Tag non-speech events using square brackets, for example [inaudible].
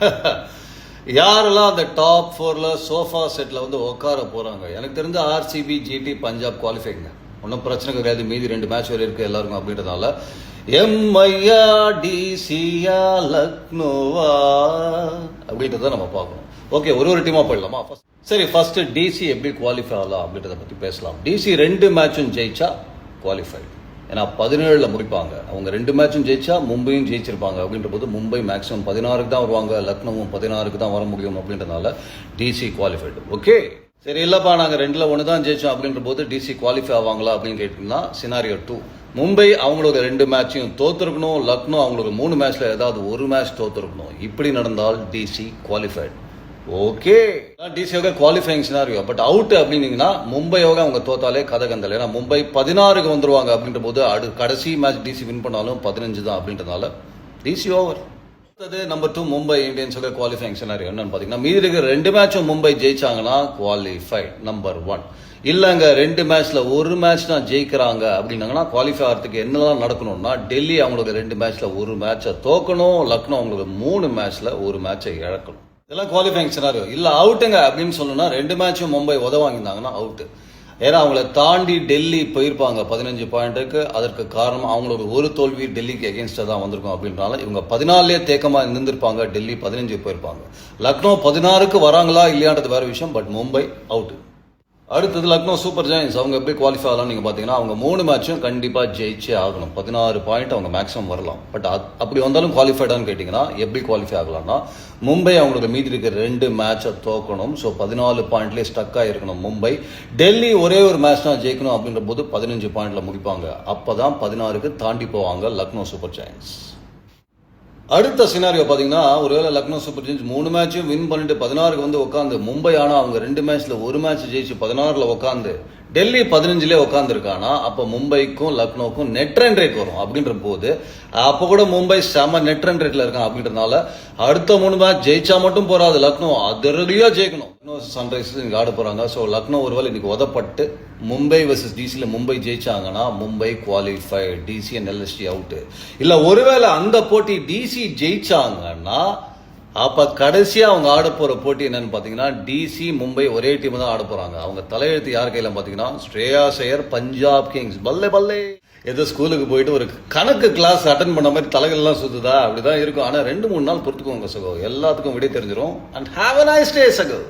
[laughs] யாரெல்லாம் அந்த டாப் ஃபோரில் சோஃபா செட்டில் வந்து உட்கார போகிறாங்க எனக்கு தெரிஞ்ச ஆர்சிபி ஜிடி பஞ்சாப் குவாலிஃபைங்க ஒன்றும் பிரச்சனை கிடையாது. மீதி ரெண்டு மேட்ச் வரை இருக்கு எல்லாருக்கும் அப்படின்றதால எம்ஐயா டிசியா லக்னோவா? அப்படின்றத நம்ம பார்க்கணும். ஓகே ஒரு ஒரு டீமாக போயிடலாமா? ஃபஸ்ட் சரி ஃபஸ்ட்டு டிசி எப்படி குவாலிஃபை ஆகலாம் அப்படின்றத பற்றி பேசலாம். டிசி ரெண்டு மேட்சும் ஜெயிச்சா குவாலிஃபை ஏன்னா பதினேழில் முடிப்பாங்க அவங்க ரெண்டு மேட்சும் ஜெயிச்சா மும்பையும் ஜெயிச்சிருப்பாங்க அப்படின்ற போது மும்பை மேக்ஸிமம் பதினாறுக்கு தான் வருவாங்க லக்னோவும் பதினாறுக்கு தான் வர முடியும் அப்படின்றனால டிசி குவாலிஃபைடு ஓகே சரி இல்லைப்பா நாங்கள் ரெண்டில் ஒன்று தான் ஜெயிச்சோம் அப்படின்ற போது டிசி குவாலிஃபை ஆவாங்களா அப்படின்னு கேட்டிங்கன்னா சினாரியோ டூ மும்பை அவங்களோட ரெண்டு மேட்சையும் தோத்துருக்கணும் லக்னோ அவங்களோட மூணு மேட்ச்ல ஏதாவது ஒரு மேட்ச் தோத்துருக்கணும். இப்படி நடந்தால் டிசி குவாலிஃபைடு ஓகே டிசியோக குவாலிஃபைங் சினாரியோ பட் அவுட் அப்படின்னீங்கன்னா மும்பையோக அவங்க தோத்தாலே கதை கந்தல். ஏன்னா மும்பை பதினாறுக்கு வந்துருவாங்க அப்படின்ற போது அடு கடைசி மேட்ச் டிசி வின் பண்ணாலும் பதினஞ்சு தான் அப்படின்றனால டிசி ஓவர் அடுத்தது நம்பர் டூ மும்பை இந்தியன்ஸோட குவாலிஃபைங் சினாரியோ என்னன்னு பார்த்தீங்கன்னா மீதி இருக்கிற ரெண்டு மேட்சும் மும்பை ஜெயிச்சாங்கன்னா குவாலிஃபைட் நம்பர் ஒன் இல்லைங்க ரெண்டு மேட்ச்ல ஒரு மேட்ச் தான் ஜெயிக்கிறாங்க அப்படின்னாங்கன்னா குவாலிஃபை ஆகிறதுக்கு என்னெல்லாம் நடக்கணும்னா டெல்லி அவங்களுக்கு ரெண்டு மேட்ச்ல ஒரு மேட்சை தோக்கணும் லக்னோ அவங்களுக்கு மூணு மேட்ச்ல ஒரு மேட்சை இழக்கணும். இதெல்லாம் குவாலிஃபைங் சினாரியோ இல்லை அவுட்டுங்க அப்படின்னு சொல்லணும்னா ரெண்டு மேட்சும் மும்பை உத வாங்கியிருந்தாங்கன்னா அவுட்டு ஏன்னா அவங்கள தாண்டி டெல்லி போயிருப்பாங்க. பதினஞ்சு பாயிண்ட்டுக்கு அதற்கு காரணம் அவங்களோட ஒரு தோல்வி டெல்லிக்கு எகேன்ஸ்டாக தான் வந்திருக்கும் அப்படின்றனால இவங்க பதினாலே தேக்கமாக இருந்திருப்பாங்க டெல்லி பதினஞ்சு போயிருப்பாங்க. லக்னோ பதினாறுக்கு வராங்களா இல்லையான்றது வேற விஷயம். பட் மும்பை அவுட்டு அடுத்தது லக்னோ சூப்பர் ஜெயின்ஸ். அவங்க எப்படி குவாலிஃபை ஆகலாம் நீங்கள் பார்த்தீங்கன்னா அவங்க மூணு மேட்சும் கண்டிப்பாக ஜெயிச்சே ஆகணும். பதினாறு பாயிண்ட் அவங்க மேக்ஸிமம் வரலாம். பட் அப்படி வந்தாலும் குவாலிஃபைடான்னு கேட்டிங்கன்னா எப்படி குவாலிஃபை ஆகலாம்னா மும்பை அவங்களுக்கு மீதி இருக்கிற ரெண்டு மேட்சை தோக்கணும். ஸோ பதினாலு பாயிண்ட்லேயே ஸ்டக் ஆகிருக்கணும் மும்பை. டெல்லி ஒரே ஒரு மேட்ச் தான் ஜெயிக்கணும் அப்படின்ற போது பதினஞ்சு பாயிண்டில் முடிப்பாங்க. அப்போ தான் பதினாறுக்கு தாண்டி போவாங்க லக்னோ சூப்பர் ஜெயின்ஸ். அடுத்த சினாரியோ பார்த்தீங்கன்னா ஒருவேளை லக்னோ சூப்பர் கிங்ஸ் மூணு மேட்சும் வின் பண்ணிட்டு பதினாறுக்கு வந்து உட்காந்து மும்பை ஆனால் அவங்க ரெண்டு மேட்ச்ல ஒரு மேட்ச் ஜெயிச்சு பதினாறுல உட்காந்து டெல்லி பதினஞ்சுலேயே உட்காந்துருக்கானா அப்போ மும்பைக்கும் லக்னோக்கும் நெட் ரன் ரேட் வரும் அப்படின்ற போது அப்போ கூட மும்பை செம நெட் ரன் ரேட்டில் இருக்கான் அப்படின்றதுனால அடுத்த மூணு மேட்ச் ஜெயிச்சா மட்டும் போறாது லக்னோ. அதிரடியாக ஜெயிக்கணும். இன்னும் சன்ரைசர்ஸ் இன்னைக்கு ஆட போகிறாங்க ஸோ லக்னோ ஒருவேளை இன்னைக்கு உதப்பட்டு மும்பை வர்சஸ் டிசியில் Mumbai ஜெயிச்சாங்கன்னா Mumbai qualify DC and LSG out இல்லை ஒருவேளை அந்த போட்டி டிசி ஜெயிச்சாங்கன்னா அப்போ கடைசியாக அவங்க ஆட போகிற போட்டி என்னன்னு பார்த்தீங்கன்னா டிசி மும்பை ஒரே டீம் தான் ஆட போகிறாங்க அவங்க தலையெழுத்து யார் கையில பார்த்தீங்கன்னா ஸ்ரேயா சையர் பஞ்சாப் கிங்ஸ். பல்லே பல்லே. ஏதோ ஸ்கூலுக்கு போயிட்டு ஒரு கணக்கு கிளாஸ் அட்டன் பண்ண மாதிரி தலைகள்லாம் சுத்துதா? அப்படிதான் இருக்கும். ஆனால் ரெண்டு மூணு நாள் பொறுத்துக்கோங்க சகோ. எல்லாத்துக்கும் விடை தெரிஞ்சிடும் and have a nice day சகோ.